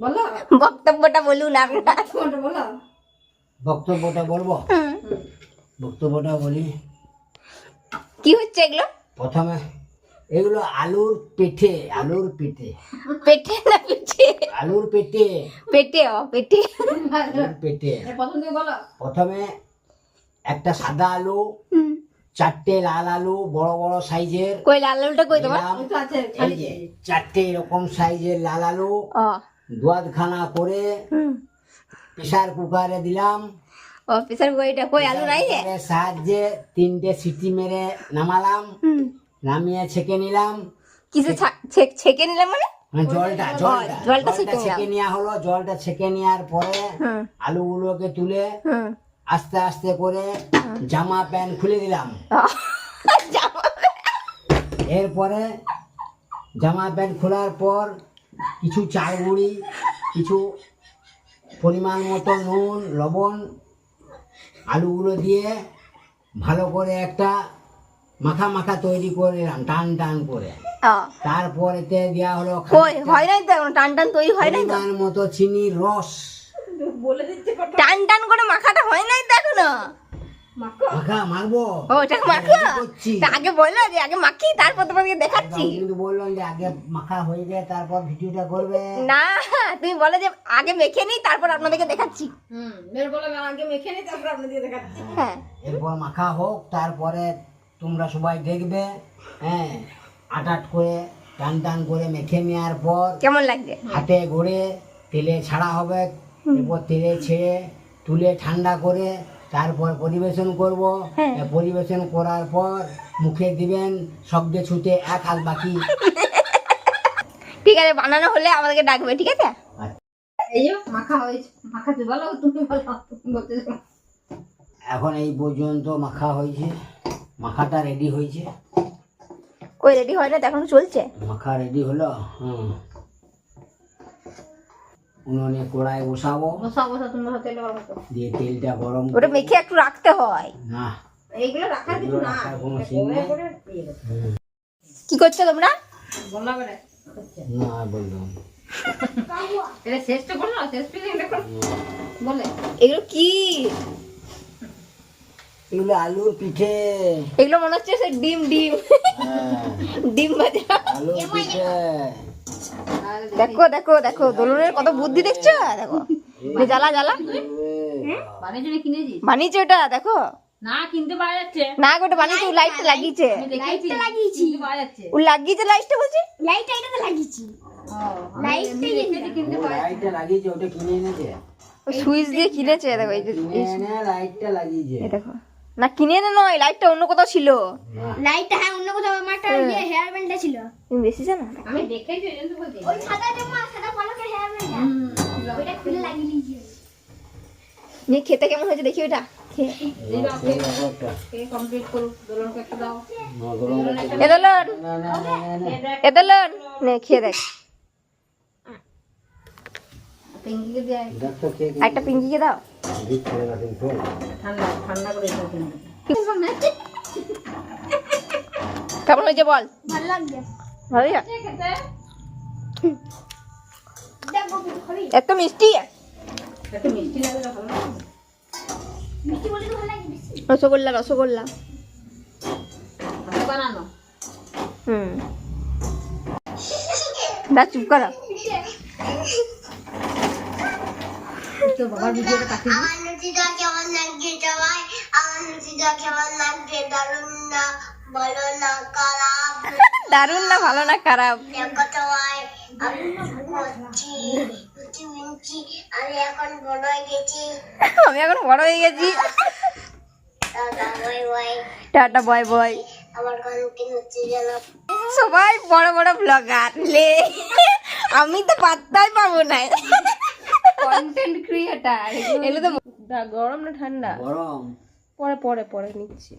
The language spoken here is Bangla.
বলো। বক্তব্যটা বলুন আপনার বলো। বক্তব্যটা বলব? বক্তব্যটা বলি। কি হচ্ছে এগুলো? প্রথমে এগুলো আলুর পেটে আলুর পেটে পেটে না পেটে আলুর পেটে পেটে ও পেটে পেটে প্রথম থেকে বলো। প্রথমে একটা সাদা আলু চারটে লাল আলু বড় বড় সাইজের। কই লাল আলুটা কই তোমার? চারটে এরকম সাইজের লাল আলু। দুয়াদখানা করে প্রেসার কুকারে দিলাম। ও প্রেসার কুকারটা কই? আলু নাই কুকারের সাহায্যে তিনটে সিটি মেরে নামালাম। নামিয়ে ছেঁকে নিলাম। কিসে ছেঁকে নিলাম মানে? মানে জলটা জলটা জলটা ছেঁকে নেওয়া হলো জলটা ছেঁকে নেওয়ার পরে আলুগুলোকে তুলে আস্তে আস্তে করে জামা প্যান্ট খুলে দিলাম। এরপরে জামা প্যান্ট খোলার পর কিছু চাল গুঁড়ি কিছু পরিমাণ মতো নুন লবণ আলুগুলো দিয়ে ভালো করে একটা মাখা মাখা তৈরি করে নিলাম টান টান করে। ও। তারপর এতে দেওয়া হলো হয় নাই তো টান টান তৈরি হয় নাই মতো চিনির রস। বলে দিচ্ছে টান টান করে মাখাটা হয় নাই তো এখনও? মাখো? মাখা মারবো ও এটা মাখো? তা আগে বলল যে আগে মাখি তারপর তোমাকে দেখাচ্ছি। কিন্তু বললাম যে আগে মাখা হয়ে যায় তারপর ভিডিওটা করবে। না তুমি বলো যে আগে মেখে নিই তারপর আপনাদেরকে দেখাচ্ছি। হুম বের বলে আগে মেখে নিই তারপর আপনাদের দেখাচ্ছি। হ্যাঁ। এরপর মাখা হোক তারপরে তোমরা সবাই দেখবে হ্যাঁ আটাট করে টান টান করে মেখে নেওয়ার পর কেমন লাগবে? হাতে গড়ে তেলে ছাড়া হবে এরপর তেলে ছেড়ে তুলে ঠান্ডা করে তারপর পরিবেশন করব। হ্যাঁ। পরিবেশন করার পর মুখে দিবেন শব্দে ছুটে এক হাত বাকি। ঠিক আছে বানানো হলে আমাদেরকে ডাকবে ঠিক আছে? এই মাখা হয়েছে মাখাতে বলো তুমি বলো বলতে এখন এই পর্যন্ত মাখা হয়েছে। মাখাটা রেডি হয়েছে। কই রেডি হয় না? তো এখন চলছে। মাখা রেডি হলো? হুম। উনুনে কড়াই বসাবো। বসা বসা তুমি তেল গরম করো। দিয়ে তেলটা গরম ওটা মেখে একটু রাখতে হয়। না। এইগুলো রাখার কিছু এগুলো না। কি করছ তোমরা? না বললাম এটা শেষটা করো না শেষ ফিলিংটা করো বলে। এগুলো কি? এগুলো আলুর পিঠে। এগুলো মনে হচ্ছে ডিম ডিম। হ্যাঁ, ডিম ভাজা। আলুর পিঠে। দেখো দেখো দেখো দোলনের কত বুদ্ধি দেখছ? দেখো। জ্বালা জ্বালা। বানিয়েছে ওটা দেখো। না কিনতে পাওয়া যাচ্ছে। না গো, ওটা বানিয়েছে ও লাইটটা লাগিয়েছে। ও লাগিয়েছে। লাইটটা বলছে? এটাতে লাগিয়েছি। লাইটটা সুইচ দিয়ে কিনেছে দেখো এই যে লাইটটা লাগিয়েছে। দেখো। না কিনে এনে নয় লাইটটা অন্য কোথাও ছিল। লাইটটা হ্যাঁ অন্য কোথাও আমার হেয়ার ছিল? তুমি বেশি জানো? আমি দেখেছি ওই জন্য তো বলছি। ওই সাদা জামা সাদা পলকের ব্যান্ডটা ওইটা খুলে লাগিয়ে খেতে কেমন হয়েছে দেখি ওটা একটু পিঙ্কিকে দাও। ঠান্ডা ঠান্ডা করে কেমন হয়েছে বল? ভালো খাবি। এত মিষ্টি। একটু মিষ্টি লাগলে ভালো লাগবে মিষ্টি বলে তো ভালো লাগে বেশি। রসগোল্লা রসগোল্লা। বানানো? হুম। দা চুপ করো। তো বাবার ভিডিওটা কাটিয়ে দিই আমার নদীটা কেমন লাগছে সবাই আমার নদীটা কেমন লাগছে দারুণ না। দারুণ না ভালো না খারাপ? আমি এখন বড় হয়ে গেছি। আমি এখন বড় হয়ে গেছি দাদা bye bye tata boy boy সবাই বড় বড় ব্লগার লে। আমি তো পাত্তাই পাবো না। কন্টেন্ট ক্রিয়েটার এগুলো তো গরম না ঠান্ডা? গরম। পরে পরে পরে নিচ্ছি।